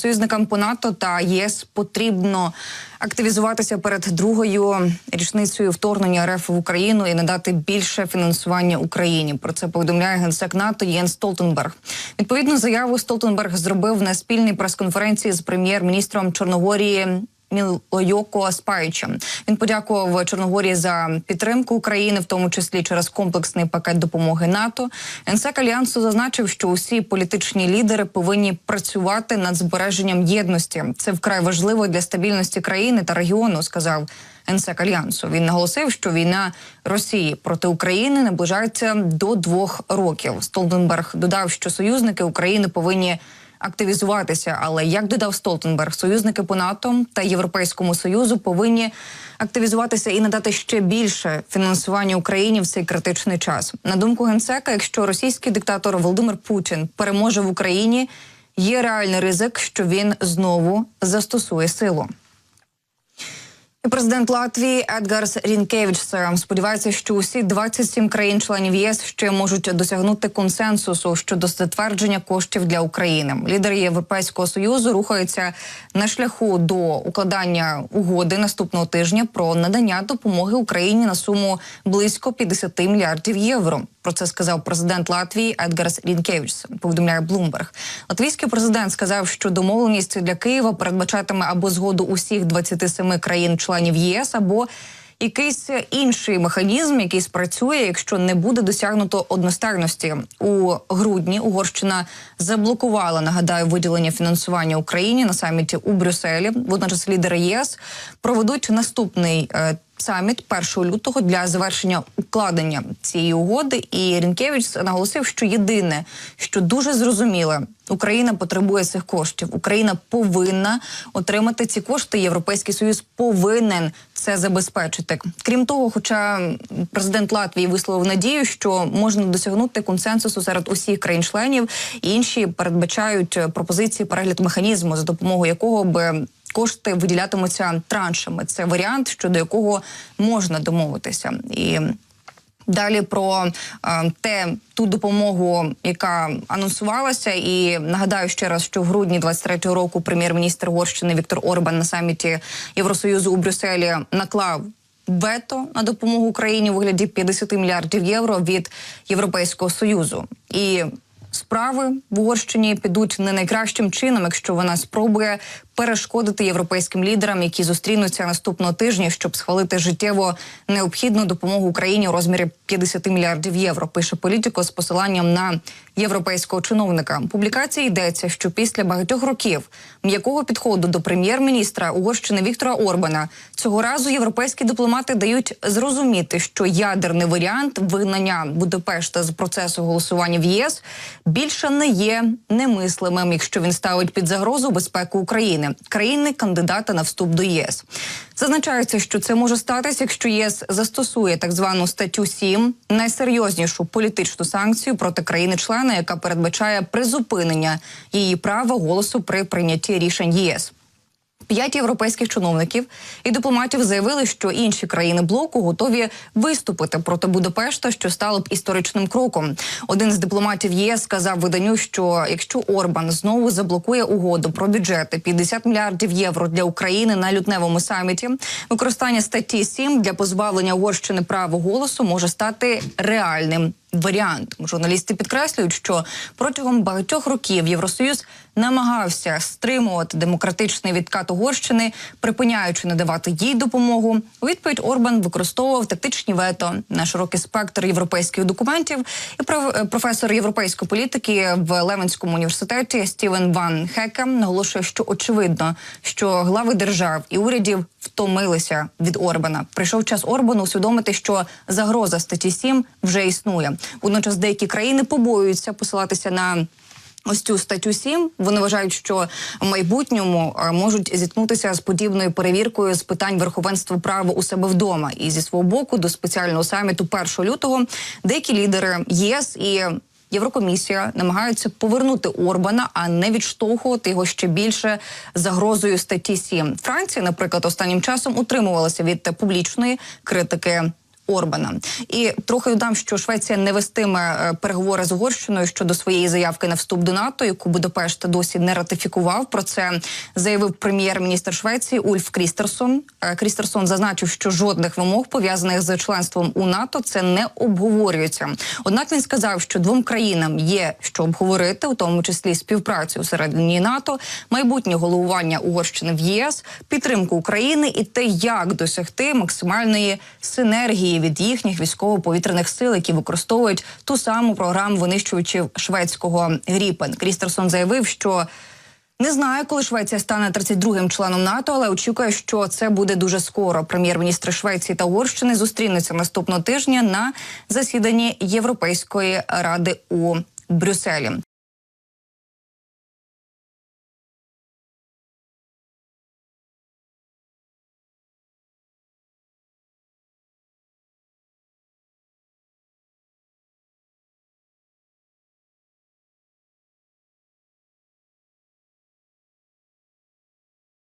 Союзникам по НАТО та ЄС потрібно активізуватися перед другою річницею вторгнення РФ в Україну і надати більше фінансування Україні. Про це повідомляє генсек НАТО Єн Столтенберг. Відповідну заяву Столтенберг зробив на спільній прес-конференції з прем'єр-міністром Чорногорії. Мілойоко Аспаюча він подякував Чорногорії за підтримку України, в тому числі через комплексний пакет допомоги НАТО. Генсек альянсу зазначив, що усі політичні лідери повинні працювати над збереженням єдності. Це вкрай важливо для стабільності країни та регіону. Сказав генсек альянсу. Він наголосив, що війна Росії проти України наближається до двох років. Столтенберг додав, що союзники України повинні активізуватися. Але як додав Столтенберг, союзники по НАТО та Європейському Союзу повинні активізуватися і надати ще більше фінансування Україні в цей критичний час. На думку генсека, якщо російський диктатор Володимир Путін переможе в Україні, є реальний ризик, що він знову застосує силу. Президент Латвії Едгарс Рінкевич сподівається, що усі 27 країн-членів ЄС ще можуть досягнути консенсусу щодо затвердження коштів для України. Лідери Європейського союзу рухаються на шляху до укладання угоди наступного тижня про надання допомоги Україні на суму близько 50 мільярдів євро. Про це сказав президент Латвії Едгарс Рінкевич. Повідомляє Блумберг. Латвійський президент сказав, що домовленість для Києва передбачатиме або згоду усіх 27 країн-членів ЄС, або якийсь інший механізм, який спрацює, якщо не буде досягнуто одностайності у грудні. Угорщина заблокувала нагадаю виділення фінансування Україні на саміті у Брюсселі. Водночас лідери ЄС проведуть наступний. Саміт 1 лютого для завершення укладення цієї угоди, і Рінкевич наголосив, що єдине, що дуже зрозуміле, Україна потребує цих коштів. Україна повинна отримати ці кошти. Європейський союз повинен це забезпечити. Крім того, хоча президент Латвії висловив надію, що можна досягнути консенсусу серед усіх країн-членів, інші передбачають пропозиції перегляд механізму, за допомогою якого би кошти виділятимуться траншами. Це варіант, щодо якого можна домовитися і. Далі про е, те ту допомогу, яка анонсувалася, і нагадаю ще раз, що в грудні 23-го року прем'єр-міністр Угорщини Віктор Орбан на саміті Євросоюзу у Брюсселі наклав вето на допомогу Україні у вигляді 50 мільярдів євро від Європейського союзу і. Справи в Угорщині підуть не найкращим чином, якщо вона спробує перешкодити європейським лідерам, які зустрінуться наступного тижня, щоб схвалити життєво необхідну допомогу Україні у розмірі 50 мільярдів євро. Пише політико з посиланням на європейського чиновника. В Публікації йдеться, що після багатьох років м'якого підходу до прем'єр-міністра Угорщини Віктора Орбана цього разу європейські дипломати дають зрозуміти, що ядерний варіант вигнання Будапешта з процесу голосування в ЄС більше не є немислимим, якщо він ставить під загрозу безпеку України країни кандидата на вступ до ЄС. Зазначається, що це може статися, якщо ЄС застосує так звану статтю 7, найсерйознішу політичну санкцію проти країни-члена, яка передбачає призупинення її права голосу при прийнятті рішень ЄС. П'ять європейських чиновників і дипломатів заявили, що інші країни блоку готові виступити проти Будапешта, що стало б історичним кроком. Один з дипломатів ЄС сказав виданню, що якщо Орбан знову заблокує угоду про бюджети 50 мільярдів євро для України на лютневому саміті, використання статті 7 для позбавлення Угорщини права голосу може стати реальним. Варіант журналісти підкреслюють, що протягом багатьох років Євросоюз намагався стримувати демократичний відкат Угорщини, припиняючи надавати їй допомогу. У відповідь Орбан використовував тактичні вето на широкий спектр європейських документів. І професор європейської політики в Левенському університеті Стівен Ван Хека наголошує, що очевидно, що глави держав і урядів втомилися від Орбана. Прийшов час Орбану усвідомити, що загроза статті 7 вже існує. Водночас деякі країни побоюються посилатися на. Ось цю статтю 7. Вони вважають, що в майбутньому можуть зіткнутися з подібною перевіркою з питань верховенства права у себе вдома. І зі свого боку до спеціального саміту 1 лютого деякі лідери ЄС і Єврокомісія намагаються повернути Орбана, а не відштовхувати його ще більше загрозою статті 7. Франція, наприклад, останнім часом утримувалася від публічної критики Орбана. І трохи додам, що Швеція не вестиме е, переговори з Угорщиною щодо своєї заявки на вступ до НАТО, яку Будапешт досі не ратифікував. Про це заявив прем'єр-міністр Швеції Ульф Крістерсон. Е, Крістерсон зазначив, що жодних вимог пов'язаних з членством у НАТО це не обговорюється. Однак він сказав, що двом країнам є що обговорити, у тому числі співпрацю всередині НАТО, майбутнє головування Угорщини в ЄС, підтримку України і те, як досягти максимальної синергії від їхніх військово-повітряних сил, які використовують ту саму програму винищувачів шведського Гріпен. Крістерсон заявив, що не знає, коли Швеція стане 32-м членом НАТО, але очікує, що це буде дуже скоро. Прем'єр-міністри Швеції та Угорщини зустрінуться наступного тижня на засіданні Європейської ради у Брюсселі.